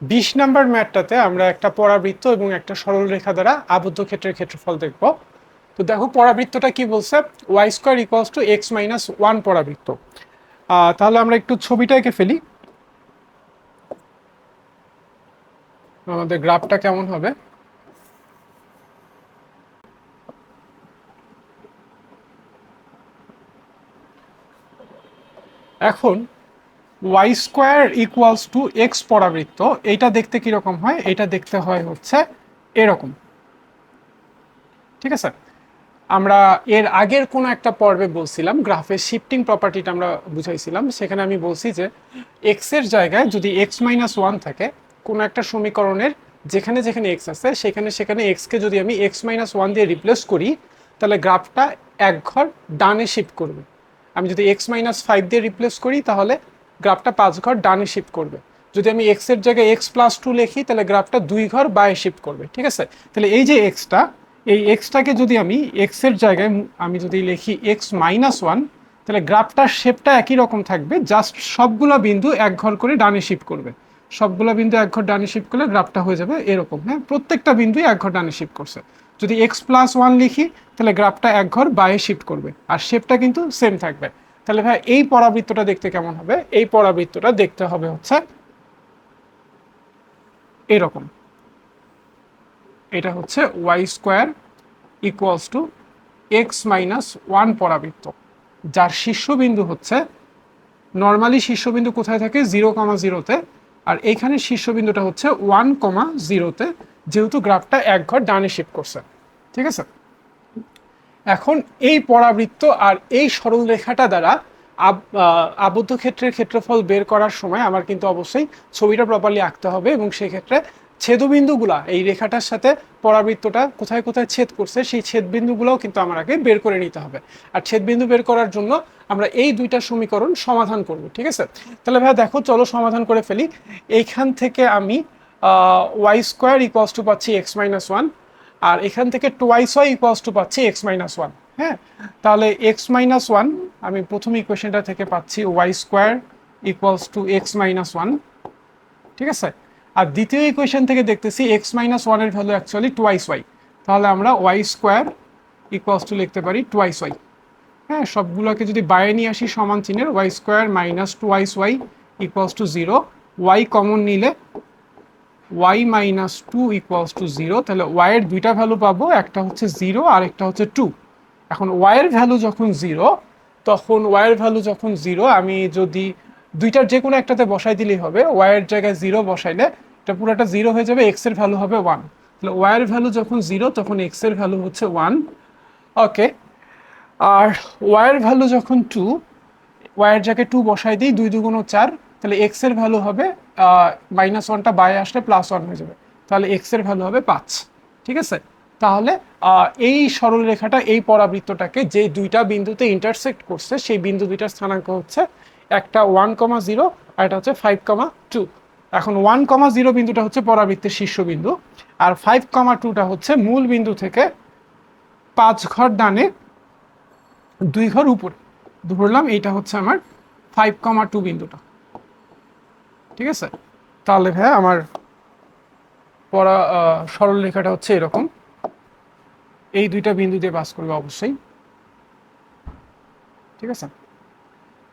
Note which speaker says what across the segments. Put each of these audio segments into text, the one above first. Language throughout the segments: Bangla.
Speaker 1: বিশ নাম্বার ম্যাটটাতে আমরা একটা পরাবৃত্ত এবং একটা সরল রেখা দ্বারা আবদ্ধ ক্ষেত্রের ক্ষেত্রফল দেখব। তো দেখো পরাবৃত্তটা কি বলছে? Y square equals to x minus one পরাবৃত্ত। তাহলে আমরা একটু ছবিটা এঁকে ফেলি। আমাদের গ্রাফটা কেমন হবে? এখন y square equals to x পরাবৃত্ত, এইটা দেখতে কীরকম হয়? এটা দেখতে হয় হচ্ছে এরকম। ঠিক আছে? আমরা এর আগের কোনো একটা পর্বে বলছিলাম, গ্রাফের শিফটিং প্রপার্টিটা আমরা বুঝাইছিলাম। সেখানে আমি বলছি যে এক্সের জায়গায় যদি এক্স মাইনাস ওয়ান থাকে, কোনো একটা সমীকরণের যেখানে যেখানে এক্স আছে, সেখানে সেখানে এক্সকে যদি আমি এক্স মাইনাস ওয়ান দিয়ে রিপ্লেস করি, তাহলে গ্রাফটা এক ঘর ডানে শিফট করবে। আমি যদি এক্স মাইনাস ফাইভ দিয়ে রিপ্লেস করি, তাহলে গ্রাফটা পাঁচ ঘর ডানে শিফট করবে। যদি আমি এক্সের জায়গায় এক্স প্লাস টু লিখি, তাহলে গ্রাফটা দুই ঘর বায়ে শিফট করবে, ঠিক আছে? তাহলে এই যে এক্সটা এই এক্সটাকে যদি আমি এক্সের জায়গায় আমি যদি লিখি এক্স মাইনাস ওয়ান তাহলে গ্রাফটার শেপটা একই রকম থাকবে জাস্ট সবগুলো বিন্দু এক ঘর করে ডানে শিফট করবে। সবগুলো বিন্দু এক ঘর ডানে শিফট করলে গ্রাফটা হয়ে যাবে এরকম হ্যাঁ? প্রত্যেকটা বিন্দুই এক ঘর ডানে শিফট করছে। যদি এক্স প্লাস ওয়ান লিখি, তাহলে গ্রাফটা এক ঘর বায়ে শিফট করবে, আর শেপটা কিন্তু সেম থাকবে। তাহলে ভাই, এই পরাবৃত্তটা দেখতে কেমন হবে? এই পরাবৃত্তটা দেখতে হবে হচ্ছে এরকম। এটা হচ্ছে y square equals to x minus one পরাবৃত্ত, যার শীর্ষবিন্দু হচ্ছে নর্মালি শীর্ষবিন্দু কোথায় থাকে? জিরো কমা জিরোতে আর এইখানে শীর্ষবিন্দুটা হচ্ছে ওয়ান কমা জিরোতে যেহেতু গ্রাফটা এক ঘর ডানে শিফট করছে। ঠিক আছে? এখন এই পরাবৃত্ত আর এই সরল রেখাটা দ্বারা আবদ্ধ ক্ষেত্রের ক্ষেত্রফল বের করার সময় আমার কিন্তু অবশ্যই ছবিটা প্রপারলি আঁকতে হবে এবং সেই ক্ষেত্রে ছেদবিন্দুগুলা, এই রেখাটার সাথে পরাবৃত্তটা কোথায় কোথায় ছেদ করছে, সেই ছেদবিন্দুগুলোও কিন্তু আমার আগে বের করে নিতে হবে। আর ছেদবিন্দু বের করার জন্য আমরা এই দুইটা সমীকরণ সমাধান করব, ঠিক আছে? তাহলে ভাই দেখো, চলো সমাধান করে ফেলি। এইখান থেকে আমি ওয়াই স্কোয়ার ইকুয়ালস টু পাচ্ছি এক্স মাইনাস ওয়ান আর এখান থেকে টোয়াইস ওয়াই ইকুয়ালস টু পাচ্ছি এক্স মাইনাস ওয়ান হ্যাঁ? তাহলে এক্স মাইনাস ওয়ান আমি প্রথম ইকুয়েশনটা থেকে পাচ্ছি y square equals to x minus one ঠিক আছে? আর দ্বিতীয় ইকুয়েশন থেকে দেখতেছি এক্স মাইনাস ওয়ানের ভ্যালু অ্যাকচুয়ালি টোয়াইস ওয়াই তাহলে আমরা ওয়াই স্কোয়ার ইকুয়ালস টু লিখতে পারি টোয়াইস ওয়াই হ্যাঁ? সবগুলোকে যদি বাইরে নিয়ে আসি সমান চিহ্নের y square minus twice y equals to zero y common নিলে y minus two equals to zero তাহলে ওয়াই এর দুইটা ভ্যালু পাবো, একটা হচ্ছে জিরো আর একটা হচ্ছে টু এখন ওয়াই এর ভ্যালু যখন জিরো তখন ওয়াই এর ভ্যালু যখন জিরো আমি যদি দুইটার যে কোনো একটাতে বসাই দিলেই হবে ওয়াই এর জায়গায় জিরো বসাইলে, এটা পুরোটা জিরো হয়ে যাবে এক্সের ভ্যালু হবে ওয়ান তাহলে ওয়াই এর ভ্যালু যখন জিরো তখন এক্সের ভ্যালু হচ্ছে ওয়ান ওকে আর ওয়াই এর ভ্যালু যখন টু ওয়াইয়ের জায়গায় টু বসাই দিই, দুই দুগুণ চার, তাহলে এক্সের ভ্যালু হবে মাইনাস ওয়ানটা বাইরে আসলে প্লাস ওয়ান হয়ে যাবে। তাহলে এক্সের ভ্যালু হবে পাঁচ। ঠিক আছে? তাহলে এই সরল রেখাটা এই পরাবৃত্তটাকে যে দুইটা বিন্দুতে ইন্টারসেক্ট করছে, সেই বিন্দু দুইটার স্থানাঙ্ক হচ্ছে একটা ওয়ান কমা জিরো আর এটা হচ্ছে ফাইভ কমা টু এখন ওয়ান কমা জিরো বিন্দুটা হচ্ছে পরাবৃত্তের শীর্ষবিন্দু আর ফাইভ কমা টুটা হচ্ছে মূল বিন্দু থেকে পাঁচ ঘর ডানে, দুই ঘর উপরে। ধরলাম এইটা হচ্ছে আমার ফাইভ কমা টু বিন্দুটা। ঠিক আছে? তাহলে ভাই আমার পড়া আহ, সরল রেখাটা হচ্ছে এরকম। এই দুইটা বিন্দু দিয়ে পাস করবে অবশ্যই। ঠিক আছে?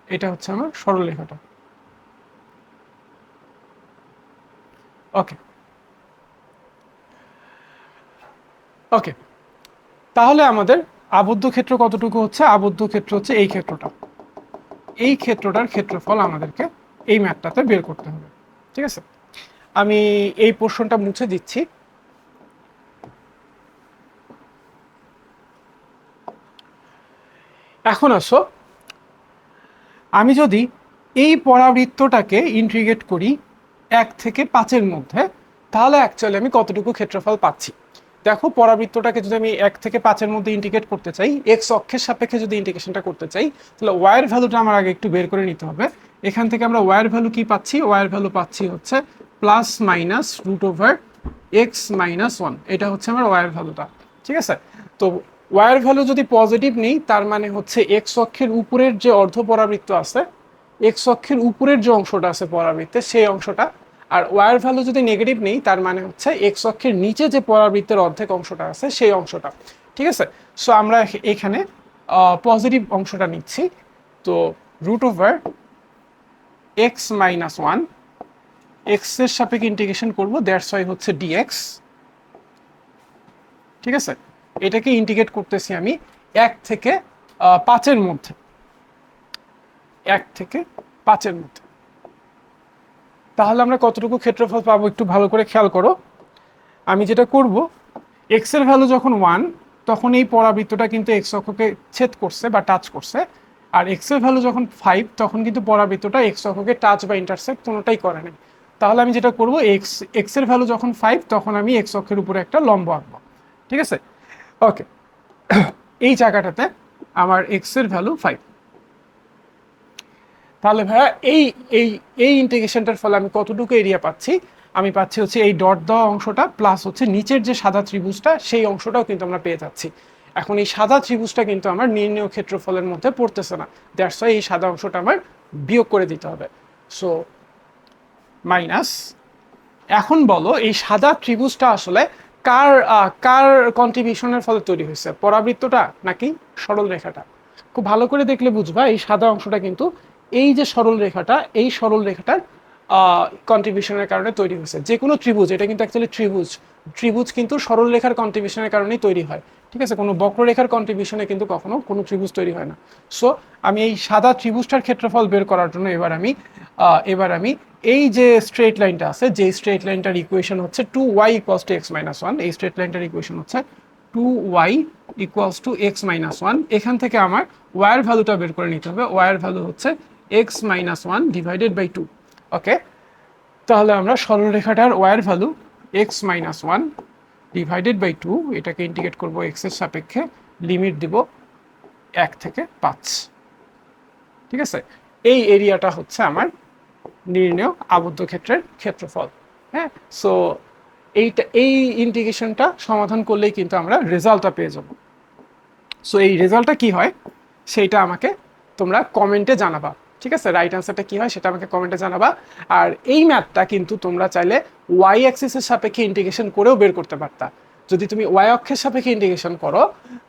Speaker 1: এটা হচ্ছে আমার সরল রেখাটা ওকে। ওকে। তাহলে আমাদের আবদ্ধ ক্ষেত্র কতটুকু হচ্ছে? আবদ্ধ ক্ষেত্র হচ্ছে এই ক্ষেত্রটা। এই ক্ষেত্রটার ক্ষেত্রফল আমাদেরকে এই ম্যাপটাতে বের করতে হবে, ঠিক আছে? আমি এই পোর্শনটা মুছে দিচ্ছি। এখন আসো, আমি যদি এই পরাবৃত্তটাকে ইন্টিগ্রেট করি এক থেকে পাঁচের মধ্যে, তাহলে অ্যাকচুয়ালি আমি কতটুকু ক্ষেত্রফল পাচ্ছি? দেখো, পরাবৃত্তটাকে যদি আমি এক থেকে পাঁচের মধ্যে ইন্টিগ্রেট করতে চাই এক্স অক্ষের সাপেক্ষে যদি ইন্টিগ্রেশনটা করতে চাই, তাহলে ওয়ার ভ্যালুটা আমার আগে একটু বের করে নিতে হবে। এখান থেকে আমরা ওয়ার ভ্যালু কি পাচ্ছি? ওয়ার ভ্যালু পাচ্ছি হচ্ছে plus minus root over x minus one এটা হচ্ছে আমার ওয়ার ভ্যালুটা ঠিক আছে? তো ওয়ার ভ্যালু যদি পজিটিভ নেই, তার মানে হচ্ছে এক্স অক্ষের উপরের যে অর্ধ পরাবৃত্ত আছে এক্স অক্ষের উপরের যে অংশটা আছে পরাবৃত্তে, সেই অংশটা, আর ওয়ার ভ্যালু যদি নেগেটিভ নেই, তার মানে হচ্ছে এক্স অক্ষের নিচে যে পরাবৃত্তের অর্ধেক অংশটা আছে, সেই অংশটা, ঠিক আছে? সো আমরা এখানে পজিটিভ অংশটা নিচ্ছি। তো root over x minus one এক্সের সাপেক্ষে ইন্টিগ্রেশন করব দ্যাটস ওয়াই হচ্ছে ডিএক্স ঠিক আছে? এটাকে ইন্টিগ্রেট করতেছি আমি এক থেকে পাঁচের মধ্যে। এক থেকে পাঁচের মধ্যে। তাহলে আমরা কতটুকু ক্ষেত্রফল পাবো একটু ভালো করে খেয়াল করো। আমি যেটা করব এক্সের ভ্যালু যখন ওয়ান তখন এই পরাবৃত্তটা কিন্তু এক্স অক্ষকে ছেদ করছে বা টাচ করছে। আর এক্সের ভ্যালু যখন ফাইভ তখন কিন্তু পরাবৃত্তটা এক্স অক্ষকে টাচ বা ইন্টারসেক্ট কোনোটাই করে নাই। তাহলে আমি যেটা করব এক্স এক্সের ভ্যালু যখন ফাইভ তখন আমি এক্স অক্ষের উপরে একটা লম্ব আঁকবো। ঠিক আছে? ওকে এই জায়গাটাতে আমার এক্সের ভ্যালু ফাইভ তাহলে ভাইয়া, এই এই এই ইন্টিগ্রেশনটার ফলে আমি কতটুকু এরিয়া পাচ্ছি? আমি পাচ্ছি হচ্ছে এই ডট দেওয়া অংশটা প্লাস হচ্ছে নিচের যে সাদা ত্রিভুজটা, সেই অংশটাও কিন্তু আমরা পেয়ে যাচ্ছি। এখন এই সাদা ত্রিভুজটা কিন্তু আমার নির্ণয় ক্ষেত্রফলের মধ্যে পড়তেছে না। দ্যাটস ওয়াই এই সাদা অংশটা আমার বিয়োগ করে দিতে হবে। সো মাইনাস এখন বলো এই সাদা ত্রিভুজটা আসলে কার কার কন্ট্রিবিউশনের ফলে তৈরি হয়েছে? পরাবৃত্তটা নাকি সরল রেখাটা? খুব ভালো করে দেখলে বুঝবা এই সাদা অংশটা কিন্তু এই যে সরল রেখাটা, এই সরল রেখাটার কন্ট্রিবিউশনের কারণে তৈরি হয়েছে। যে কোনো ত্রিভুজ, এটা কিন্তু অ্যাকচুয়ালি ত্রিভুজ। ত্রিভুজ কিন্তু সরল রেখার কন্ট্রিবিউশনের কারণেই তৈরি হয়, ঠিক আছে? কোনো বক্ররেখার কন্ট্রিবিউশনে কিন্তু কখনো কোনো ত্রিভুজ তৈরি হয় না। সো আমি এই সাদা ত্রিভুজটার ক্ষেত্রফল বের করার জন্য এবার আমি এবার আমি এই যে স্ট্রেট লাইনটা আছে যে স্ট্রেট লাইনটার ইকুয়েশন হচ্ছে two y equals to x minus one এই স্ট্রেট লাইনটার ইকুয়েশন হচ্ছে two y equals to x minus one এখান থেকে আমার ওয়ার ভ্যালুটা বের করে নিতে হবে। ওয়ার ভ্যালু হচ্ছে x minus one divided by two okay তাহলে আমরা সরলরেখাটার war value x minus one divided by two এটাকে ইন্টিগ্রেট করব এক্সের সাপেক্ষে লিমিট দিব এক থেকে পাঁচ। ঠিক আছে? এই এরিয়াটা হচ্ছে আমার নির্ণয় আবদ্ধ ক্ষেত্রের ক্ষেত্রফল। হ্যাঁ? সো এইটা, এই ইন্টিগ্রেশনটা সমাধান করলেই কিন্তু আমরা রেজাল্টটা পেয়ে যাব। সো এই রেজাল্টটা কি হয়? সেইটা আমাকে তোমরা কমেন্টে জানাবা। ঠিক আছে রাইট আনসারটা কি হয় সেটা আমাকে কমেন্টে জানাবা। আর এই ম্যাথটা কিন্তু তোমরা চাইলে ওয়াই অ্যাক্সিসের সাপেক্ষে ইন্টিগ্রেশন করেও বের করতে পারতা। যদি তুমি ওয়াই অক্ষের সাপেক্ষে ইন্টিগ্রেশন করো,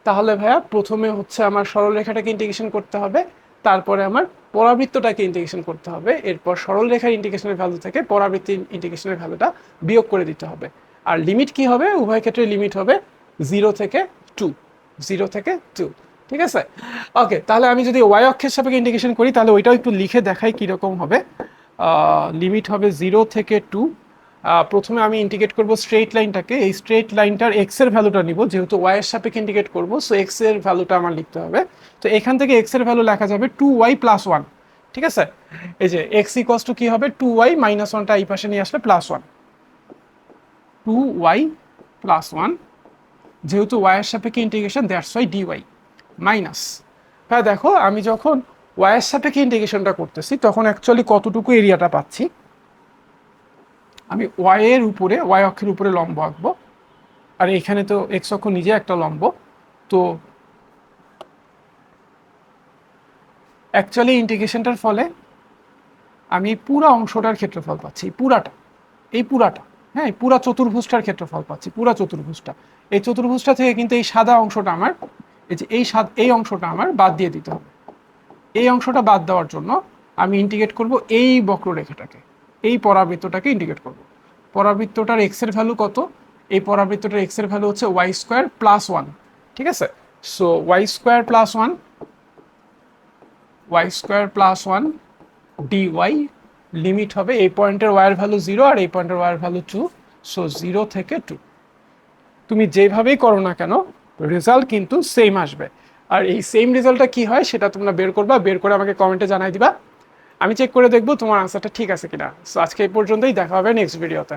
Speaker 1: তাহলে ভাইয়া প্রথমে হচ্ছে আমার সরলরেখাটাকে ইন্টিগ্রেশন করতে হবে, তারপরে আমার পরাবৃত্তটাকে ইন্টিগ্রেশন করতে হবে, এরপর সরল রেখার ইন্টিগ্রেশনের ভ্যালু থেকে পরাবৃত্তি ইন্টিগ্রেশনের ভ্যালুটা বিয়োগ করে দিতে হবে। আর লিমিট কি হবে? উভয় ক্ষেত্রে লিমিট হবে জিরো থেকে টু জিরো থেকে টু ঠিক আছে? ওকে তাহলে আমি যদি ওয়াই অক্ষের সাপেক্ষে ইন্ডিকেশন করি, তাহলে ওইটাও একটু লিখে দেখাই কীরকম হবে। লিমিট হবে জিরো থেকে টু প্রথমে আমি ইন্টিগ্রেট করব স্ট্রেট লাইনটাকে এই স্ট্রেট লাইনটার এক্সের ভ্যালুটা নিব, যেহেতু ওয়াই এর সাপেক্ষে ইন্টিগ্রেট করব সো এক্সের ভ্যালুটা আমার লিখতে হবে। তো এখান থেকে এক্সের ভ্যালু লেখা যাবে টু ওয়াই প্লাস ওয়ান ঠিক আছে? এই যে এক্স ইকস টু কি হবে? টু ওয়াই মাইনাস ওয়ানটা এই পাশে নিয়ে আসলে plus one two y plus one যেহেতু ওয়াই এর সাপেক্ষে integration that's y d y minus হ্যাঁ দেখো, আমি যখন ওয়াই এর সাপেক্ষে ইন্টিগ্রেশনটা করতেছি, তখন অ্যাকচুয়ালি কতটুকু এরিয়াটা পাচ্ছি? আমি ওয়াই এর উপরে ওয়াই অক্ষের উপরে লম্ব আঁকবো। আর এখানে তো এক্স অক্ষ নিজে একটা লম্ব। তো অ্যাকচুয়ালি ইন্টিগ্রেশনটার ফলে আমি পুরা অংশটার ক্ষেত্রফল পাচ্ছি পুরাটা, এই পুরাটা হ্যাঁ পুরা চতুর্ভুজটার ক্ষেত্রফল পাচ্ছি, পুরা চতুর্ভুজটা। এই চতুর্ভুজটা থেকে কিন্তু এই সাদা অংশটা আমার এই যে এই সাদ এই অংশটা আমার বাদ দিয়ে দিতে হবে। এই অংশটা বাদ দেওয়ার জন্য আমি ইন্টিগ্রেট করব এই বক্ররেখাটাকে। এই পরাবৃত্তটাকে ইন্টিগ্রেট করব। পরাবৃত্তটার এক্সের ভ্যালু কত? এই পরাবৃত্তটার এক্সের ভ্যালু হচ্ছে ওয়াই স্কোয়ার প্লাস ওয়ান ঠিক আছে? So y square plus one y square plus one d y limit হবে এই পয়েন্টের ওয়ার ভ্যালু জিরো আর এই পয়েন্টের ওয়ার ভ্যালু টু সো জিরো থেকে টু তুমি যেভাবেই করো না কেন রেজাল্ট কিন্তু সেম আসবে। আর এই সেম রেজাল্টটা কি হয় সেটা তোমরা বের করবা, বের করে আমাকে কমেন্টে জানাই দিবা। আমি চেক করে দেখব তোমার আনসারটা ঠিক আছে কিনা। সো আজকে এই পর্যন্তই, দেখা হবে নেক্সট ভিডিওতে